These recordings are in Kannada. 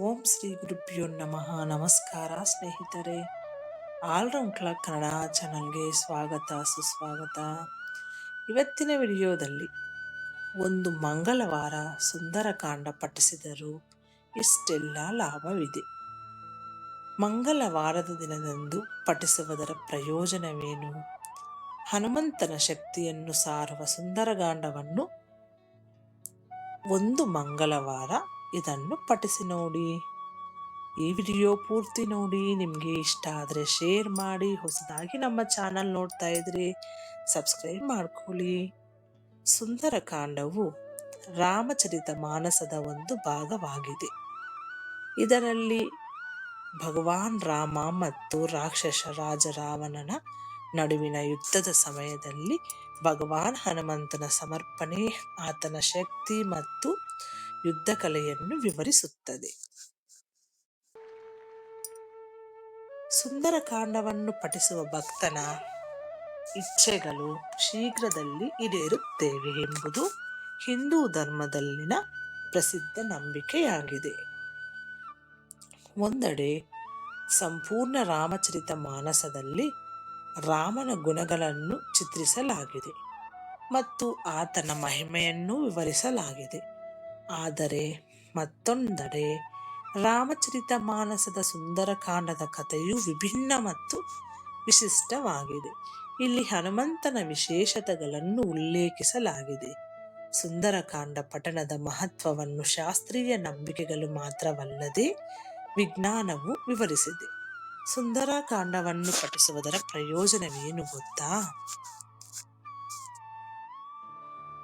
ಓಂ ಶ್ರೀ ಗುರುಭ್ಯೋ ನಮಃ. ನಮಸ್ಕಾರ ಸ್ನೇಹಿತರೆ. ಆಲ್ರೌಂಡ್ ಕ್ಲಾಕ್ ಕನ್ನಡ ಚಾನಲ್ಗೆ ಸ್ವಾಗತ, ಸುಸ್ವಾಗತ. ಇವತ್ತಿನ ವಿಡಿಯೋದಲ್ಲಿ ಒಂದು ಮಂಗಳವಾರ ಸುಂದರಕಾಂಡ ಪಠಿಸಿದರೂ ಇಷ್ಟೆಲ್ಲ ಲಾಭವಿದೆ. ಮಂಗಳವಾರದ ದಿನದಂದು ಪಠಿಸುವುದರ ಪ್ರಯೋಜನವೇನು? ಹನುಮಂತನ ಶಕ್ತಿಯನ್ನು ಸಾರುವ ಸುಂದರಕಾಂಡವನ್ನು ಒಂದು ಮಂಗಳವಾರ ಇದನ್ನು ಪಠಿಸಿ ನೋಡಿ. ಈ ವಿಡಿಯೋ ಪೂರ್ತಿ ನೋಡಿ. ನಿಮಗೆ ಇಷ್ಟ ಆದರೆ ಶೇರ್ ಮಾಡಿ. ಹೊಸದಾಗಿ ನಮ್ಮ ಚಾನಲ್ ನೋಡ್ತಾ ಇದ್ರಿ ಸಬ್ಸ್ಕ್ರೈಬ್ ಮಾಡ್ಕೊಳ್ಳಿ. ಸುಂದರಕಾಂಡವು ರಾಮಚರಿತ ಮಾನಸದ ಒಂದು ಭಾಗವಾಗಿದೆ. ಇದರಲ್ಲಿ ಭಗವಾನ್ ರಾಮ ಮತ್ತು ರಾಕ್ಷಸ ರಾಜ ರಾವಣನ ನಡುವಿನ ಯುದ್ಧದ ಸಮಯದಲ್ಲಿ ಭಗವಾನ್ ಹನುಮಂತನ ಸಮರ್ಪಣೆ, ಆತನ ಶಕ್ತಿ ಮತ್ತು ಯುದ್ಧ ಕಲೆಯನ್ನು ವಿವರಿಸುತ್ತದೆ. ಸುಂದರಕಾಂಡವನ್ನು ಪಠಿಸುವ ಭಕ್ತನ ಇಚ್ಛೆಗಳು ಶೀಘ್ರದಲ್ಲಿ ಈಡೇರುತ್ತೇವೆ ಎಂಬುದು ಹಿಂದೂ ಧರ್ಮದಲ್ಲಿನ ಪ್ರಸಿದ್ಧ ನಂಬಿಕೆಯಾಗಿದೆ. ಒಂದೆಡೆ ಸಂಪೂರ್ಣ ರಾಮಚರಿತ ಮಾನಸದಲ್ಲಿ ರಾಮನ ಗುಣಗಳನ್ನು ಚಿತ್ರಿಸಲಾಗಿದೆ ಮತ್ತು ಆತನ ಮಹಿಮೆಯನ್ನು ವಿವರಿಸಲಾಗಿದೆ. ಆದರೆ ಮತ್ತೊಂದೆಡೆ ರಾಮಚರಿತ ಮಾನಸದ ಸುಂದರಕಾಂಡದ ಕಥೆಯು ವಿಭಿನ್ನ ಮತ್ತು ವಿಶಿಷ್ಟವಾಗಿದೆ. ಇಲ್ಲಿ ಹನುಮಂತನ ವಿಶೇಷತೆಗಳನ್ನು ಉಲ್ಲೇಖಿಸಲಾಗಿದೆ. ಸುಂದರಕಾಂಡ ಪಠಣದ ಮಹತ್ವವನ್ನು ಶಾಸ್ತ್ರೀಯ ನಂಬಿಕೆಗಳು ಮಾತ್ರವಲ್ಲದೆ ವಿಜ್ಞಾನವು ವಿವರಿಸಿದೆ. ಸುಂದರಕಾಂಡವನ್ನು ಪಠಿಸುವುದರ ಪ್ರಯೋಜನವೇನು ಗೊತ್ತಾ?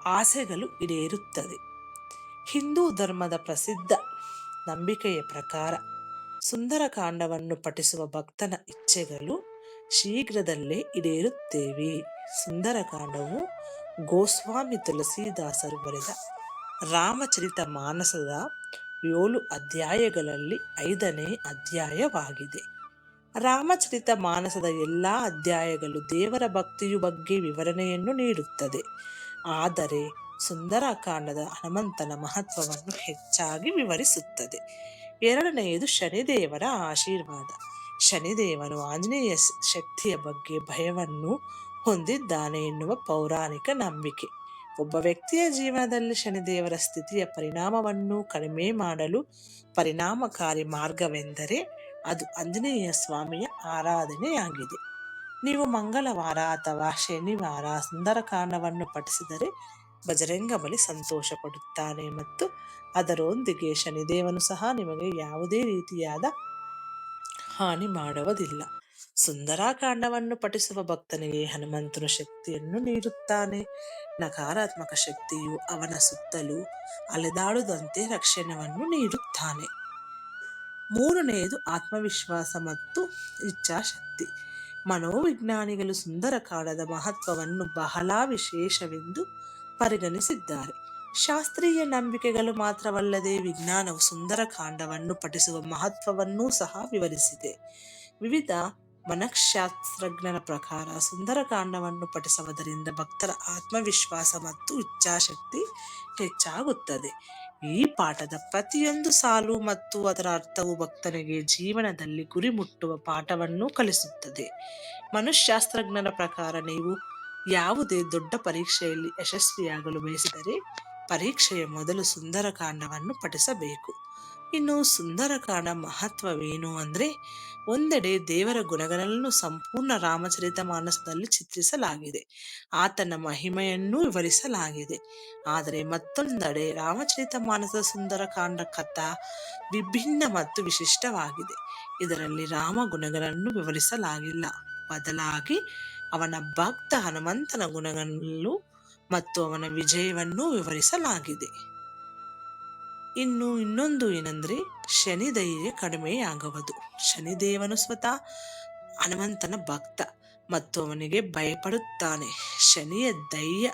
ಆಸೆಗಳು ಈಡೇರುತ್ತದೆ ಹಿಂದೂ ಧರ್ಮದ ಪ್ರಸಿದ್ಧ ನಂಬಿಕೆಯ ಪ್ರಕಾರ ಸುಂದರಕಾಂಡವನ್ನು ಪಠಿಸುವ ಭಕ್ತನ ಇಚ್ಛೆಗಳು ಶೀಘ್ರದಲ್ಲೇ ಈಡೇರುತ್ತೇವೆ. ಸುಂದರಕಾಂಡವು ಗೋಸ್ವಾಮಿ ತುಳಸಿದಾಸರು ಬರೆದ ರಾಮಚರಿತ ಮಾನಸದ ಏಳು ಅಧ್ಯಾಯಗಳಲ್ಲಿ ಐದನೇ ಅಧ್ಯಾಯವಾಗಿದೆ. ರಾಮಚರಿತ ಮಾನಸದ ಎಲ್ಲ ಅಧ್ಯಾಯಗಳು ದೇವರ ಭಕ್ತಿಯು ಬಗ್ಗೆ ವಿವರಣೆಯನ್ನು ನೀಡುತ್ತದೆ. ಆದರೆ ಸುಂದರಕಾಂಡದ ಹನುಮಂತನ ಮಹತ್ವವನ್ನು ಹೆಚ್ಚಾಗಿ ವಿವರಿಸುತ್ತದೆ. ಎರಡನೆಯದು ಶನಿದೇವರ ಆಶೀರ್ವಾದ. ಶನಿದೇವನು ಆಂಜನೇಯ ಶಕ್ತಿಯ ಬಗ್ಗೆ ಭಯವನ್ನು ಹೊಂದಿದ್ದಾನೆ ಎನ್ನುವ ಪೌರಾಣಿಕ ನಂಬಿಕೆ. ಒಬ್ಬ ವ್ಯಕ್ತಿಯ ಜೀವನದಲ್ಲಿ ಶನಿದೇವರ ಸ್ಥಿತಿಯ ಪರಿಣಾಮವನ್ನು ಕಡಿಮೆ ಮಾಡಲು ಪರಿಣಾಮಕಾರಿ ಮಾರ್ಗವೆಂದರೆ ಅದು ಆಂಜನೇಯ ಸ್ವಾಮಿಯ ಆರಾಧನೆಯಾಗಿದೆ. ನೀವು ಮಂಗಳವಾರ ಅಥವಾ ಶನಿವಾರ ಸುಂದರಕಾಂಡವನ್ನು ಪಠಿಸಿದರೆ ಬಜರಂಗ ಬಲಿ ಸಂತೋಷ ಪಡುತ್ತಾನೆ ಮತ್ತು ಅದರೊಂದಿಗೆ ಶನಿದೇವನು ಸಹ ನಿಮಗೆ ಯಾವುದೇ ರೀತಿಯಾದ ಹಾನಿ ಮಾಡುವುದಿಲ್ಲ. ಸುಂದರಾಕಾಂಡವನ್ನು ಪಠಿಸುವ ಭಕ್ತನಿಗೆ ಹನುಮಂತನು ಶಕ್ತಿಯನ್ನು ನೀಡುತ್ತಾನೆ. ನಕಾರಾತ್ಮಕ ಶಕ್ತಿಯು ಅವನ ಸುತ್ತಲೂ ಅಲೆದಾಡುದಂತೆ ರಕ್ಷಣವನ್ನು ನೀಡುತ್ತಾನೆ. ಮೂರನೆಯದು ಆತ್ಮವಿಶ್ವಾಸ ಮತ್ತು ಇಚ್ಛಾಶಕ್ತಿ. ಮನೋವಿಜ್ಞಾನಿಗಳು ಸುಂದರಕಾಂಡದ ಮಹತ್ವವನ್ನು ಬಹಳ ವಿಶೇಷವೆಂದು ಪರಿಗಣಿಸಿದ್ದಾರೆ. ಶಾಸ್ತ್ರೀಯ ನಂಬಿಕೆಗಳು ಮಾತ್ರವಲ್ಲದೆ ವಿಜ್ಞಾನವು ಸುಂದರಕಾಂಡವನ್ನು ಪಠಿಸುವ ಮಹತ್ವವನ್ನೂ ಸಹ ವಿವರಿಸಿದೆ. ವಿವಿಧ ಮನಃಶಾಸ್ತ್ರಜ್ಞರ ಪ್ರಕಾರ ಸುಂದರಕಾಂಡವನ್ನು ಪಠಿಸುವುದರಿಂದ ಭಕ್ತರ ಆತ್ಮವಿಶ್ವಾಸ ಮತ್ತು ಇಚ್ಛಾಶಕ್ತಿ ಹೆಚ್ಚಾಗುತ್ತದೆ. ಈ ಪಾಠದ ಪ್ರತಿಯೊಂದು ಸಾಲು ಮತ್ತು ಅದರ ಅರ್ಥವು ಭಕ್ತನಿಗೆ ಜೀವನದಲ್ಲಿ ಗುರಿ ಮುಟ್ಟುವ ಪಾಠವನ್ನು ಕಲಿಸುತ್ತದೆ. ಮನುಷ್ಯಾಸ್ತ್ರಜ್ಞರ ಪ್ರಕಾರ ನೀವು ಯಾವುದೇ ದೊಡ್ಡ ಪರೀಕ್ಷೆಯಲ್ಲಿ ಯಶಸ್ವಿಯಾಗಲು ಬಯಸಿದರೆ ಪರೀಕ್ಷೆಯ ಮೊದಲು ಸುಂದರಕಾಂಡವನ್ನು ಪಠಿಸಬೇಕು. ಇನ್ನು ಸುಂದರಕಾಂಡ ಮಹತ್ವವೇನು ಅಂದರೆ ಒಂದೆಡೆ ದೇವರ ಗುಣಗಳನ್ನು ಸಂಪೂರ್ಣ ರಾಮಚರಿತ ಮಾನಸದಲ್ಲಿ ಚಿತ್ರಿಸಲಾಗಿದೆ. ಆತನ ಮಹಿಮೆಯನ್ನು ವಿವರಿಸಲಾಗಿದೆ. ಆದರೆ ಮತ್ತೊಂದೆಡೆ ರಾಮಚರಿತ ಮಾನಸದ ಸುಂದರಕಾಂಡ ಕಥಾ ವಿಭಿನ್ನ ಮತ್ತು ವಿಶಿಷ್ಟವಾಗಿದೆ. ಇದರಲ್ಲಿ ರಾಮ ಗುಣಗಳನ್ನು ವಿವರಿಸಲಾಗಿಲ್ಲ. ಬದಲಾಗಿ ಅವನ ಭಕ್ತ ಹನುಮಂತನ ಗುಣಗಳನ್ನು ಮತ್ತು ಅವನ ವಿಜಯವನ್ನು ವಿವರಿಸಲಾಗಿದೆ. ಇನ್ನು ಇನ್ನೊಂದು ಏನಂದ್ರೆ, ಶನಿ ಧೈರ್ಯ ಕಡಿಮೆಯಾಗುವುದು. ಶನಿದೇವನು ಸ್ವತಃ ಹನುಮಂತನ ಭಕ್ತ ಮತ್ತು ಅವನಿಗೆ ಭಯಪಡುತ್ತಾನೆ. ಶನಿಯ ದೈಯ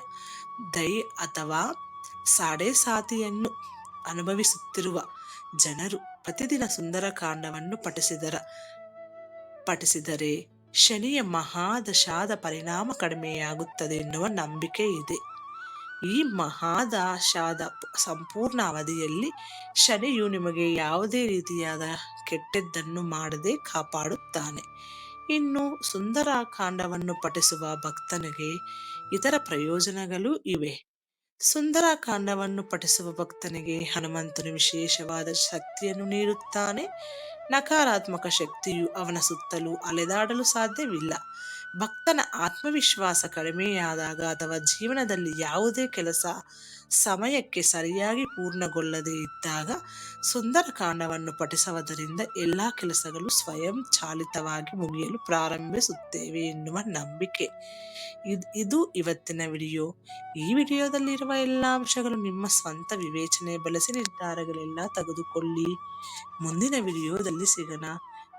ದೈ ಅಥವಾ ಸಾಡೆ ಸಾತಿಯನ್ನು ಅನುಭವಿಸುತ್ತಿರುವ ಜನರು ಪ್ರತಿದಿನ ಸುಂದರಕಾಂಡವನ್ನು ಪಠಿಸಿದರ, ಪಠಿಸಿದರೆ ಶನಿಯ ಮಹಾದಶಾದ ಪರಿಣಾಮ ಕಡಿಮೆಯಾಗುತ್ತದೆ ಎನ್ನುವ ನಂಬಿಕೆ ಇದೆ. ಈ ಮಹಾದಶಾದ ಸಂಪೂರ್ಣ ಅವಧಿಯಲ್ಲಿ ಶನಿಯು ನಿಮಗೆ ಯಾವುದೇ ರೀತಿಯಾದ ಕೆಟ್ಟದ್ದನ್ನು ಮಾಡದೆ ಕಾಪಾಡುತ್ತಾನೆ. ಇನ್ನು ಸುಂದರ ಕಾಂಡವನ್ನು ಪಠಿಸುವ ಭಕ್ತನಿಗೆ ಇತರ ಪ್ರಯೋಜನಗಳು ಇವೆ. ಸುಂದರ ಕಾಂಡವನ್ನು ಪಠಿಸುವ ಭಕ್ತನಿಗೆ ಹನುಮಂತನು ವಿಶೇಷವಾದ ಶಕ್ತಿಯನ್ನು ನೀಡುತ್ತಾನೆ. ನಕಾರಾತ್ಮಕ ಶಕ್ತಿಯು ಅವನ ಸುತ್ತಲೂ ಅಲೆದಾಡಲು ಸಾಧ್ಯವಿಲ್ಲ. ಭಕ್ತನ ಆತ್ಮವಿಶ್ವಾಸ ಕಡಿಮೆಯಾದಾಗ ಅಥವಾ ಜೀವನದಲ್ಲಿ ಯಾವುದೇ ಕೆಲಸ ಸಮಯಕ್ಕೆ ಸರಿಯಾಗಿ ಪೂರ್ಣಗೊಳ್ಳದೇ ಇದ್ದಾಗ ಸುಂದರಕಾಂಡವನ್ನು ಪಠಿಸುವುದರಿಂದ ಎಲ್ಲ ಕೆಲಸಗಳು ಸ್ವಯಂ ಚಾಲಿತವಾಗಿ ಮುಗಿಯಲು ಪ್ರಾರಂಭಿಸುತ್ತೇವೆ ಎನ್ನುವ ನಂಬಿಕೆ. ಇದು ಇವತ್ತಿನ ವಿಡಿಯೋ. ಈ ವಿಡಿಯೋದಲ್ಲಿರುವ ಎಲ್ಲ ಅಂಶಗಳು ನಿಮ್ಮ ಸ್ವಂತ ವಿವೇಚನೆ, ಬಳಸಿ ನಿರ್ಧಾರಗಳೆಲ್ಲ ತೆಗೆದುಕೊಳ್ಳಿ. ಮುಂದಿನ ವಿಡಿಯೋದಲ್ಲಿ ಸಿಗೋಣ.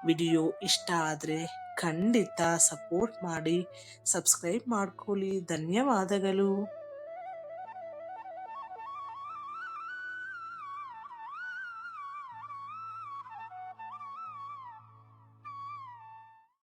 ವಿಡಿಯೋ ಇಷ್ಟ ಆದರೆ ಖಂಡಿತ ಸಪೋರ್ಟ್ ಮಾಡಿ ಸಬ್ಸ್ಕ್ರೈಬ್ ಮಾಡ್ಕೊಳ್ಳಿ. ಧನ್ಯವಾದಗಳು.